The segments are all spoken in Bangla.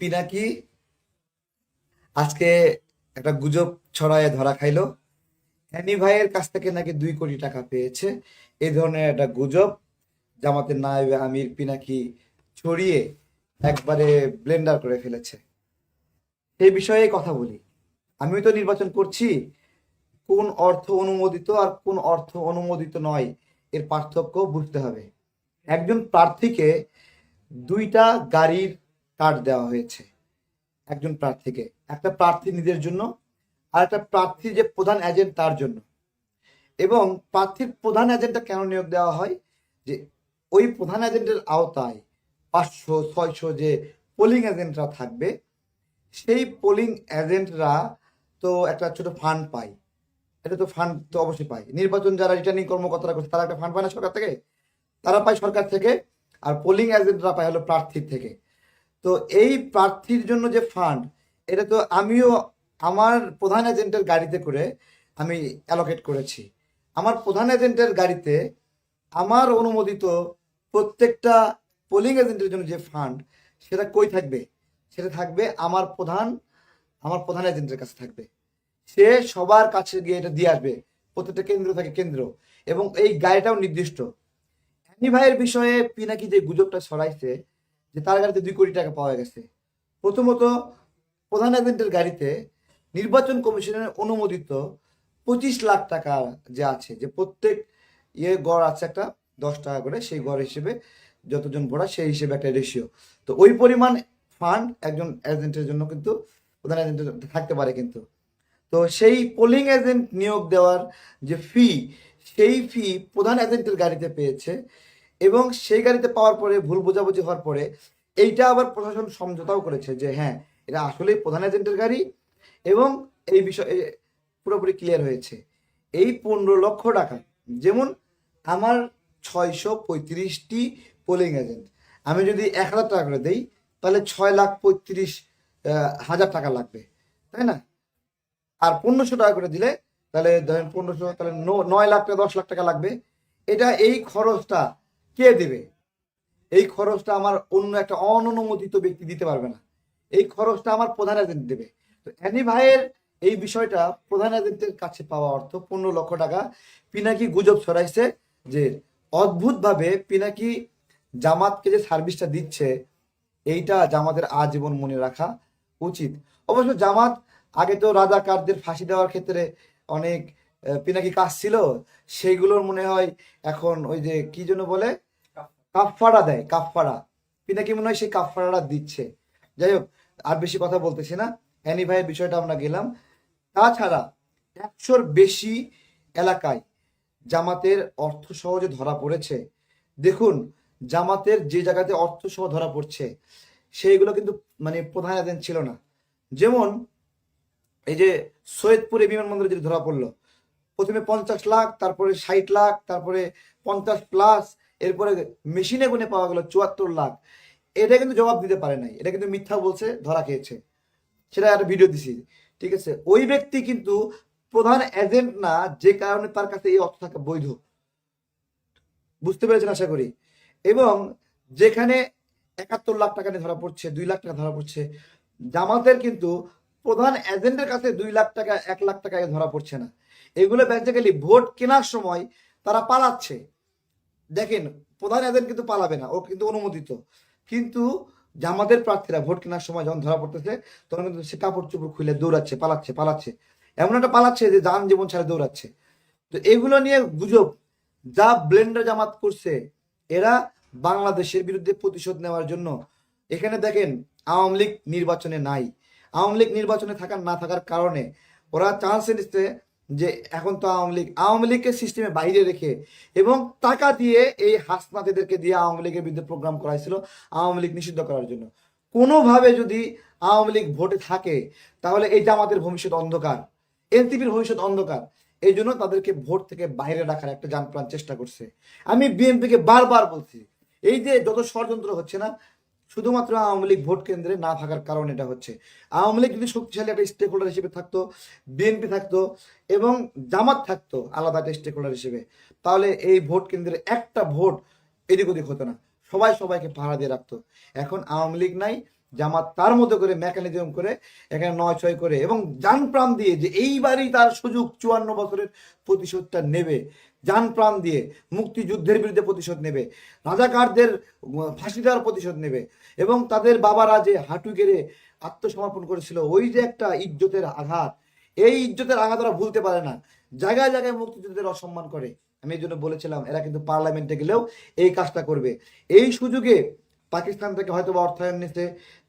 পিনাকি আজকে একটা গুজব ছড়ায় ধরা খাইলো। হ্যানি ভাইয়ের কাছ থেকে নাকি দুই কোটি টাকা পেয়েছে। এই ধরনের একটা গুজব জামাতের নায়েবে আমির পিনাকি ছড়িয়ে একবারে ব্লেন্ডার করে ফেলেছে। সেই বিষয়ে কথা বলি। আমি তো নির্বাচন করছি। কোন অর্থ অনুমোদিত আর কোন অর্থ অনুমোদিত নয়, এর পার্থক্য বুঝতে হবে। একজন প্রার্থীকে দুইটা গাড়ির কার্ড দেওয়া হয়েছে একজন প্রার্থীকে। একটা প্রার্থী নিজের জন্য, আর একটা প্রার্থী যে প্রধান এজেন্ট তার জন্য। এবং প্রার্থীর প্রধান এজেন্টটা কেন নিয়োগ দেওয়া হয়? যে ওই প্রধান এজেন্টের আওতায় পাঁচশো, ছয়শো যে পোলিং এজেন্টরা থাকবে, সেই পোলিং এজেন্টরা তো একটা ছোট ফান্ড পায়। এটা তো ফান্ড তো অবশ্যই পায়। নির্বাচন যারা রিটার্নিং কর্মকর্তারা করছে, তারা একটা ফান্ড পায় না সরকার থেকে? তারা পায় সরকার থেকে, আর পোলিং এজেন্টরা পায় হলো প্রার্থীর থেকে। তো এই প্রার্থীর জন্য যে ফান্ড এটা তো আমিও আমার প্রধান এজেন্টের গাড়িতে করে আমি অ্যালোকেট করেছি। আমার প্রধান এজেন্টের গাড়িতে আমার অনুমোদিত প্রত্যেকটা পোলিং এজেন্টের জন্য যে ফান্ড সেটা কই থাকবে? সেটা থাকবে আমার প্রধান আমার প্রধান এজেন্টের কাছে থাকবে। সে সবার কাছে গিয়ে এটা দিয়ে আসবে। প্রত্যেকটা কেন্দ্র থাকে কেন্দ্র। এবং এই গাড়িটাও নির্দিষ্ট। অ্যানি ভাইয়ের বিষয়ে পিনাকি যে গুজবটা ছড়াইছে যে তার গাড়িতে দুই কোটি টাকা পাওয়া গেছে। প্রথমত, প্রধান এজেন্টের গাড়িতে নির্বাচন কমিশনের অনুমোদিত পঁচিশ লাখ টাকা যে আছে, যে প্রত্যেক ইয়ে গড় আছে একটা দশ টাকা করে, সেই গড় হিসেবে যতজন ভোটা সেই হিসেবে একটা রেশিও তো ওই পরিমাণ ফান্ড একজন এজেন্টের জন্য কিন্তু প্রধান এজেন্টের থাকতে পারে কিন্তু। তো সেই পোলিং এজেন্ট নিয়োগ দেওয়ার যে ফি সেই ফি প্রধান এজেন্টের গাড়িতে পেয়েছে এবং সেই গাড়িতে পাওয়ার পরে, ভুল বোঝাবুঝি হওয়ার পরে, এইটা আবার প্রশাসন সমঝোতাও করেছে যে হ্যাঁ এটা আসলেই প্রধান এজেন্টের গাড়ি এবং এই বিষয়ে পুরোপুরি ক্লিয়ার হয়েছে। এই পনেরো লক্ষ টাকা, যেমন আমার ছয়শো পঁয়ত্রিশটি পোলিং এজেন্ট আমি যদি এক হাজার টাকা করে দিই, তাহলে ছয় লাখ পঁয়ত্রিশ হাজার টাকা লাগবে, তাই না? আর পনেরোশো টাকা করে দিলে, তাহলে ধরেন পনেরোশো, তাহলে নয় লাখ টাকা, দশ লাখ টাকা লাগবে, এটা এই খরচটা কে দেবে? এই খরচটা আমার অন্য একটা অননুমোদিত ব্যক্তি দিতে পারবে না। এই খরচটা আমার প্রধান এজেন্ট দেবে। তো অ্যানি ভাইয়ের এই বিষয়টা প্রধান এজেন্টের কাছে পাওয়া অর্থ পনেরো লক্ষ টাকা। পিনাকি গুজব ছড়াইছে যে অদ্ভুতভাবে পিনাকি জামাতকে যে সার্ভিসটা দিচ্ছে, এইটা জামাতের আজীবন মনে রাখা উচিত। অবশ্য জামাত আগে তো রাজাকারদের ফাঁসি দেওয়ার ক্ষেত্রে অনেক পিনাকি কাজ ছিল। সেইগুলোর মনে হয় এখন ওই যে কি জন্য বলে কাফফারা দেয়, কাফফারা। পিনাকি মনে হয় সেই কাফফারাটা দিচ্ছে। যাই হোক, আর বেশি কথা বলতেছি না। অ্যানি ভাইয়ের বিষয়টা আমরা গেলাম। তাছাড়া একশোর বেশি এলাকায় জামাতের অর্থ সহজে ধরা পড়েছে, দেখুন, জামাতের যে জায়গাতে অর্থ সহ ধরা পড়ছে, সেইগুলো কিন্তু মানে প্রধান এজেন্ট ছিল না। যেমন, এই যে সৈয়দপুরে বিমানবন্দরে যেটা ধরা পড়ল, প্রথমে পঞ্চাশ লাখ, তারপরে ষাট লাখ, তারপরে পঞ্চাশ প্লাস এরপরে মেশিনে গুনে পাওয়া গেল চুয়াত্তর লাখ। এটা কিন্তু জবাব দিতে পারে নাই। এটা কিন্তু মিথ্যা বলছে, ধরা খেয়েছে। সেটা একটা ভিডিও দিছি, ঠিক আছে? ওই ব্যক্তি কিন্তু প্রধান এজেন্ট না, যে কারণে তার কাছে এই অর্থ থাকা বৈধ। বুঝতে পেরেছেন আশা করি? এবং যেখানে একাত্তর লাখ টাকা নিয়ে ধরা পড়ছে, দুই লাখ টাকা ধরা পড়ছে, জামাতের কিন্তু প্রধান এজেন্টের কাছে দুই লাখ টাকা, এক লাখ টাকা ধরা পড়ছে না। এগুলো বেসিক্যালি ভোট কেনার সময় তারা পালাচ্ছে। দেখেন, প্রধান এজেন্ট কিন্তু পালাবে না, ও কিন্তু অনুমোদিত। কিন্তু জামাতের প্রার্থীরা ভোট কেনার সময় যখন ধরা পড়তেছে, তখন কিন্তু সে কাপড় চোপড় খুলে দৌড়াচ্ছে, পালাচ্ছে পালাচ্ছে। এমন একটা পালাচ্ছে যে যান জীবন ছাড়া দৌড়াচ্ছে। তো এগুলো নিয়ে গুজব, যা ব্লেন্ডার জামাত করছে, এরা বাংলাদেশের বিরুদ্ধে প্রতিশোধ নেওয়ার জন্য। এখানে দেখেন, আওয়ামী লীগ নির্বাচনে নাই। আওয়ামী লীগ নির্বাচনে থাকার, না থাকার কারণে ওরা চান্স নিচ্ছে যে এখন তো আওয়ামী লীগ, আওয়ামী লীগকে সিস্টেমে বাইরে রেখে এবং টাকা দিয়ে এই হাসনাতেদেরকে দিয়ে আওয়ামী লীগের বিরুদ্ধে প্রোগ্রাম করাইছিল, আওয়ামী লীগ নিষিদ্ধ করার জন্য। কোনোভাবে যদি আওয়ামী লীগ ভোটে থাকে, তাহলে এই জামাতের ভবিষ্যৎ অন্ধকার। এনসিপির ভবিষ্যৎ অন্ধকার। এই জন্য তাদেরকে ভোট থেকে বাইরে রাখার একটা যান প্রাণ চেষ্টা করছে। আমি বিএনপিকে বারবার বলছি, এই যে যত ষড়যন্ত্র হচ্ছে না শুধুমাত্র আওয়ামী লীগ ভোট কেন্দ্রে না থাকার কারণ এটা হচ্ছে। আওয়ামী লীগ যদি শক্তিশালী একটা স্টেক হোল্ডার হিসেবে থাকতো, বিএনপি থাকতো এবং জামাত থাকতো আলাদা একটা স্টেক হোল্ডার হিসেবে, তাহলে এই ভোট কেন্দ্রে একটা ভোট এদিক ওদিক হতো না। সবাই সবাইকে পাহারা দিয়ে রাখতো। এখন আওয়ামী লীগ নাই জামাত তার মতো করে মেকানিজম করে এখানে নয় ছয় করে এবং যান প্রাণ দিয়ে যে এইবারই তার সুযোগ চুয়ান্ন বছরের প্রতিশোধটা নেবে। যান প্রাণ দিয়ে মুক্তিযুদ্ধের বিরুদ্ধে প্রতিশোধ নেবে। রাজাকারদের ফাঁসি দেওয়ার প্রতিশোধ নেবে এবং তাদের বাবারা যে হাঁটু গেড়ে আত্মসমর্পণ করেছিল, ওই যে একটা ইজ্জতের আঘাত, এই ইজ্জতের আঘাত ওরা ভুলতে পারে না। জায়গায় জায়গায় মুক্তিযুদ্ধের অসম্মান করে। আমি এই জন্য বলেছিলাম, এরা কিন্তু পার্লামেন্টে গেলেও এই কাজটা করবে। এই সুযোগে পাকিস্তান থেকে হয়তো বা অর্থায়ন নিচ্ছে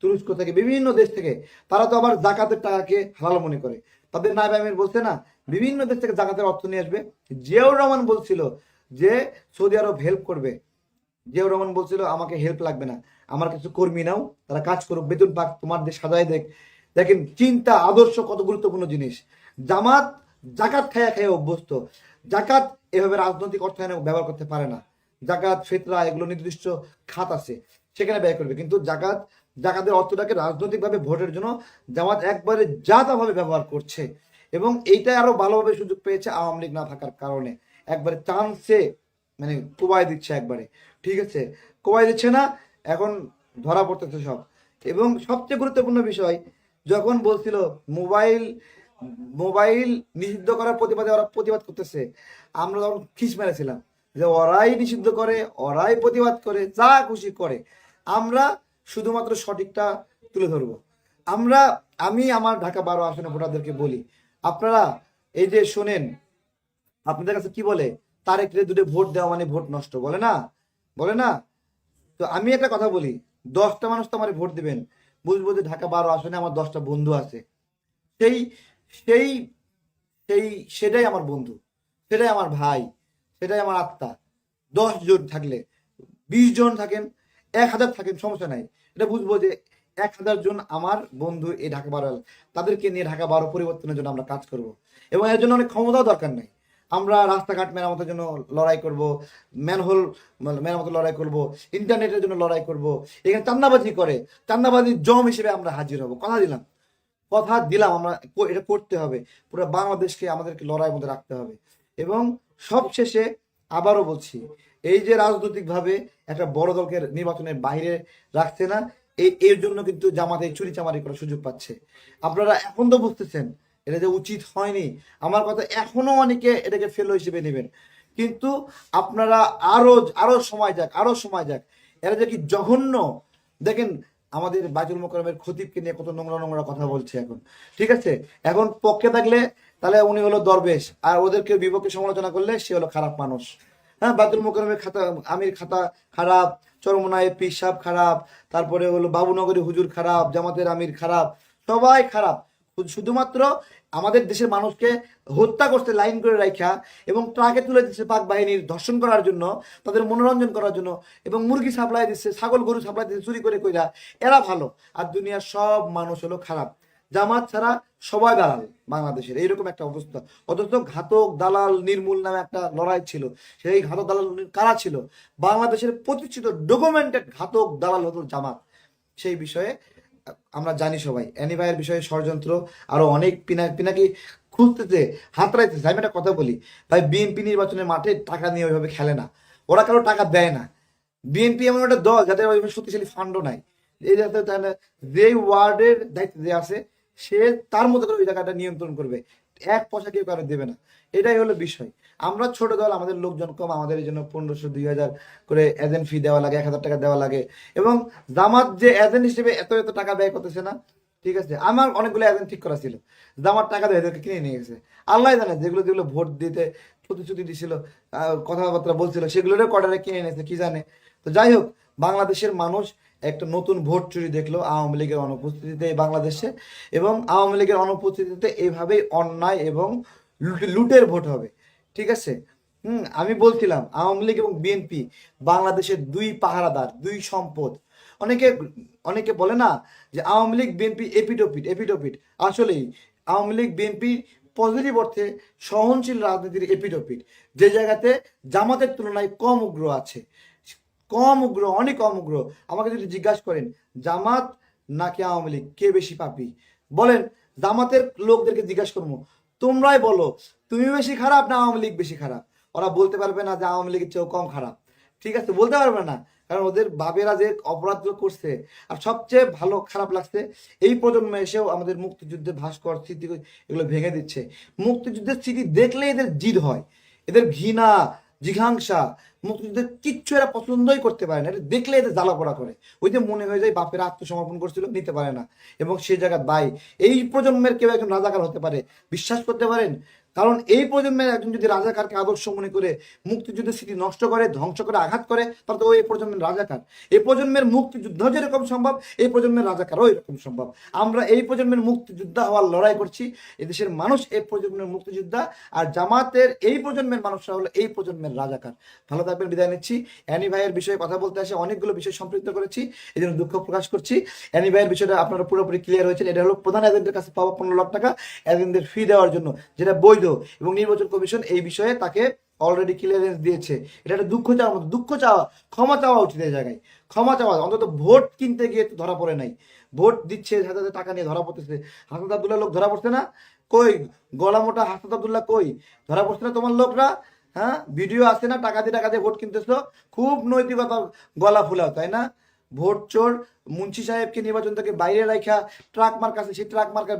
তুরস্ক থেকে, বিভিন্ন দেশ থেকে। তারা তো আবার জাকাতের টাকাকে হালাল মনে করে। তাদের নাইব আমির বলছে না, বিভিন্ন দেশ থেকে জাকাতের অর্থ নিয়ে আসবে। জিয়াউর রহমান বলছিল যে, সৌদি আরব হেল্প করবে। জিয়াউর রহমান বলছিল, আমাকে হেল্প লাগবে না। আমার কিছু কর্মী নাও, তারা কাজ করুক। বেতন পাক, তোমার দেশ সাজায় দেখ। দেখেন, চিন্তা, আদর্শ কত গুরুত্বপূর্ণ জিনিস। জামাত জাকাত খায়া খায়া অভ্যস্ত। জাকাত এভাবে রাজনৈতিক অর্থায়নে ব্যবহার করতে পারে না। জাকাত, ফেতরা, এগুলো নির্দিষ্ট খাত আছে। সেখানে ব্যয় করবে। কিন্তু জাকাত জাকাতের অর্থটাকে রাজনৈতিকভাবে ভোটের জন্য জামাত একবারে জাতাভাবে ব্যবহার করছে। এবং এইটা আরও ভালোভাবে সুযোগ পেয়েছে আওয়ামী লীগ না থাকার কারণে। একবারে চান্সে মানে কোবাই দিচ্ছে একবারে। ঠিক আছে? কোবাই দিচ্ছে না, এখন ধরা পড়তেছে সব। এবং সবচেয়ে গুরুত্বপূর্ণ বিষয়, যখন বলছিল মোবাইল মোবাইল নিষিদ্ধ করার প্রতিবাদে ওরা প্রতিবাদ করতেছে, আমরা তখন খিস মেরেছিলাম যে ওরাই নিষিদ্ধ করে, ওরাই প্রতিবাদ করে, যা খুশি করে। আমরা শুধুমাত্র সঠিকটা তুলে ধরবো। আমরা, আমি আমার ঢাকা বারো আসনে ভোটারদেরকে বলি, আপনারা এই যে শোনেন, আপনাদের কাছে কি বলে? তারেক রে দুটো ভোট দেওয়া মানে ভোট নষ্ট, বলে না? বলে না? তো আমি একটা কথা বলি, দশটা মানুষ তো আমার ভোট দিবেন। বুঝব যে ঢাকা বারো আসনে আমার দশটা বন্ধু আছে। সেই সেই সেই, সেটাই আমার বন্ধু, সেটাই আমার ভাই, সেটাই আমার আত্মা। দশ জন থাকলে, বিশ জন থাকেন এক হাজার থাকেন সমস্যা নাই। এটা বুঝব যে এক হাজার জন আমার বন্ধু এই ঢাকা বারো তাদেরকে নিয়ে ঢাকা বারো পরিবর্তনের জন্য আমরা কাজ করব। এবং এর জন্য অনেক ক্ষমতাও দরকার নেই। আমরা রাস্তাঘাট মেরামতের জন্য লড়াই করব, ম্যানহোল মেরামতের লড়াই করব, ইন্টারনেটের জন্য লড়াই করব, এখানে চান্দাবাজি করে চান্দাবাজির জম হিসেবে আমরা হাজির হব। কথা দিলাম। কথা দিলাম আমরা এটা করতে হবে। পুরো বাংলাদেশকে আমাদেরকে লড়াইয়ের মধ্যে রাখতে হবে। এবং সবশেষে আবারও বলছি এই যে রাজনৈতিকভাবে একটা বড় দলকে নির্বাচনের বাইরে রাখছে না, এই, এর জন্য কিন্তু জামাতে চুরি চামারি করার সুযোগ পাচ্ছে। আপনারা এখন তো বুঝতেছেন, এটা যে উচিত হয়নি। আমার কথা, এখনও অনেকে এটাকে ফেলো হিসেবে নেবেন। কিন্তু আপনারা আরও আরও সময় যাক, আরও সময় যাক। এরা যে কি জঘন্য? দেখেন, আমাদের বাইতুল মোকরমের খতিবকে নিয়ে কত নোংরা নোংরা কথা বলছে এখন। ঠিক আছে? এখন পক্ষে থাকলে তাহলে উনি হলো দরবেশ, আর ওদেরকে বিপক্ষে সমালোচনা করলে সে হলো খারাপ মানুষ। হ্যাঁ বাইতুল মোকরমের খাতা, আমির খাতা খারাপ, চরমনায় পিসাব খারাপ, তারপরে হলো বাবুনগরী হুজুর খারাপ, জামাতের আমির খারাপ, সবাই খারাপ। শুধুমাত্র আমাদের দেশের মানুষকে হত্যা করতে লাইন করে রাখা এবং ট্রাকে তুলে দিচ্ছে পাক বাহিনীর ধর্ষণ করার জন্য, তাদের মনোরঞ্জন করার জন্য এবং মুরগি সাপ্লাই দিচ্ছে, ছাগল গরু সাপ্লাই দিচ্ছে, চুরি করে কইরা। এরা ভালো। আর দুনিয়ার সব মানুষ হলো খারাপ। জামাত ছাড়া সবাই দালাল বাংলাদেশের, এইরকম একটা অবস্থা। অথচ ঘাতক, দালাল, নির্মূল নামে একটা লড়াই ছিল। সেই ঘাতক, দালাল কারা ছিল? বাংলাদেশের প্রতিষ্ঠিত ডকুমেন্টেড ঘাতক, দালাল হতো জামাত। সেই বিষয়ে আমরা জানি সবাই। অ্যানি ভাইয়ের বিষয়ে ষড়যন্ত্র আরও অনেক পিনা পিনাকি খুঁজতেছে হাতড়াইতেছে। আমি একটা কথা বলি, ভাই, বিএনপি নির্বাচনের মাঠে টাকা নিয়ে ওইভাবে খেলে না। ওরা কারও টাকা দেয় না। বিএনপি এমন একটা দল যাদের শক্তিশালী ফান্ডও নাই। এই যাতে যে ওয়ার্ডের দায়িত্ব আছে সে তার মতো করে ওই জায়গাটা নিয়ন্ত্রণ করবে। এক পয়সা কেউ কারও দেবে না। এটাই হলো বিষয়। আমরা ছোট দল, আমাদের লোকজন কম, আমাদের জন্য পনেরোশো, দুই হাজার করে এজেন্ট ফি দেওয়া লাগে, এক হাজার টাকা দেওয়া লাগে। এবং জামাত যে এজেন্ট হিসেবে এত এত টাকা ব্যয় করতেছে না, ঠিক আছে? আমার অনেকগুলো এজেন্ট ঠিক করা ছিল। জামার টাকা দিয়ে এদেরকে কিনে নিয়ে গেছে। আল্লাহ জানে, যেগুলো যেগুলো ভোট দিতে প্রতিশ্রুতি দিছিল কথাবার্তা বলছিল, সেগুলোরও কটারে কিনে নিয়েছে কি জানে? তো যাই হোক, বাংলাদেশের মানুষ একটা নতুন ভোট চুরি দেখল আওয়ামী লীগের অনুপস্থিতিতে বাংলাদেশে এবং আওয়ামী লীগের অনুপস্থিতিতে এভাবেই অন্যায় এবং লুটের ভোট হবে। ঠিক আছে? হুম, আমি বলছিলাম, আওয়ামী লীগ এবং বিএনপি বাংলাদেশের দুই পাহারাদার, দুই সম্পদ। অনেকে অনেকে বলে না যে আওয়ামী লীগ বিএনপি এপিটোপিট এপিটোপিট। আসলেই, আওয়ামী লীগ বিএনপি পজিটিভ অর্থে সহনশীল রাজনীতির এপিটোপিট। যে জায়গাতে জামাতের তুলনায় কম উগ্র আছে। কম উগ্র, অনেক কম উগ্র। আমাকে যদি জিজ্ঞাসা করেন, জামাত নাকি আওয়ামী লীগ, কে বেশি পাপি? বলেন, জামাতের লোকদেরকে জিজ্ঞাসা করব। তোমরাই বলো তুমি বেশি খারাপ না আওয়ামী লীগ বেশি খারাপ? ওরা বলতে পারবে না যে আওয়ামী লীগের চেয়েও কম খারাপ। ঠিক আছে, বলতে পারবে না, কারণ ওদের বাবেরা যে অপরাধগুলো করছে, আর সবচেয়ে ভালো খারাপ লাগছে, এই প্রজন্মে এসেও আমাদের মুক্তিযুদ্ধের ভাস্কর স্মৃতি এগুলো ভেঙে দিচ্ছে। মুক্তিযুদ্ধের স্মৃতি দেখলে এদের জিদ হয়। এদের ঘৃণা, জিঘাংসা মুক্তিযুদ্ধের কিচ্ছু এরা পছন্দই করতে পারে না। এটা দেখলে এদের জ্বালা পড়া করে। ওই যে মনে হয়ে যায় বাপের আত্মসমর্পণ করছিল, নিতে পারে না। এবং সেই জায়গায় দায় এই প্রজন্মের কেউ একজন রাজাকার হতে পারে। বিশ্বাস করতে পারেন? কারণ এই প্রজন্মের একজন যদি রাজাকারকে আদর্শ মনে করে, মুক্তিযুদ্ধের স্মৃতি নষ্ট করে, ধ্বংস করে, আঘাত করে, তাহলে তো ওই প্রজন্মের রাজাকার। এই প্রজন্মের মুক্তিযুদ্ধ যেরকম সম্ভব, এই প্রজন্মের রাজাকারও এরকম সম্ভব। আমরা এই প্রজন্মের মুক্তিযোদ্ধা হওয়ার লড়াই করছি, এদেশের মানুষ এই প্রজন্মের মুক্তিযোদ্ধা, আর জামাতের এই প্রজন্মের মানুষরা হলো এই প্রজন্মের রাজাকার। ভালো থাকবেন, বিদায় নিচ্ছি। অ্যানি ভাইয়ের বিষয়ে কথা বলতে আসে অনেকগুলো বিষয় সম্পৃক্ত করেছি এই জন্য দুঃখ প্রকাশ করছি। অ্যানি ভাইয়ের বিষয়টা আপনারা পুরোপুরি ক্লিয়ার হয়েছেন এটা হলো প্রধান এজেন্টের কাছে পাওয়া পনেরো লাখ টাকা এজেন্টদের ফি দেওয়ার জন্য, যেটা বৈধ এবং নির্বাচন কমিশন এই বিষয়ে তাকে অলরেডি ক্লিয়ারেন্স দিয়েছে। এটা একটা দুঃখ চাওয়ার মতো, দুঃখ চাওয়া, ক্ষমা চাওয়া উচিত এই জায়গায়। ক্ষমা চাওয়া, অন্তত ভোট কিনতে গিয়ে তো ধরা পড়ে নাই। ভোট দিচ্ছে হাতে টাকা নিয়ে ধরা পড়তেছে। হাসনাত আবদুল্লাহ লোক ধরা পড়ছে না? কই? গলা মোটা হাসনাত আবদুল্লাহ কই? ধরা পড়ছে না তোমার লোকরা? হ্যাঁ? ভিডিও আছে না? টাকা দিয়ে টাকা দিয়ে ভোট কিনতেছো? খুব নৈতিকতা গলা ফুলাও, তাই না? ভোট চোর, মুন্সি সাহেবকে নির্বাচন থেকে বাইরে রাখা ট্রাক মার্কা সেই ট্রাক মার্কা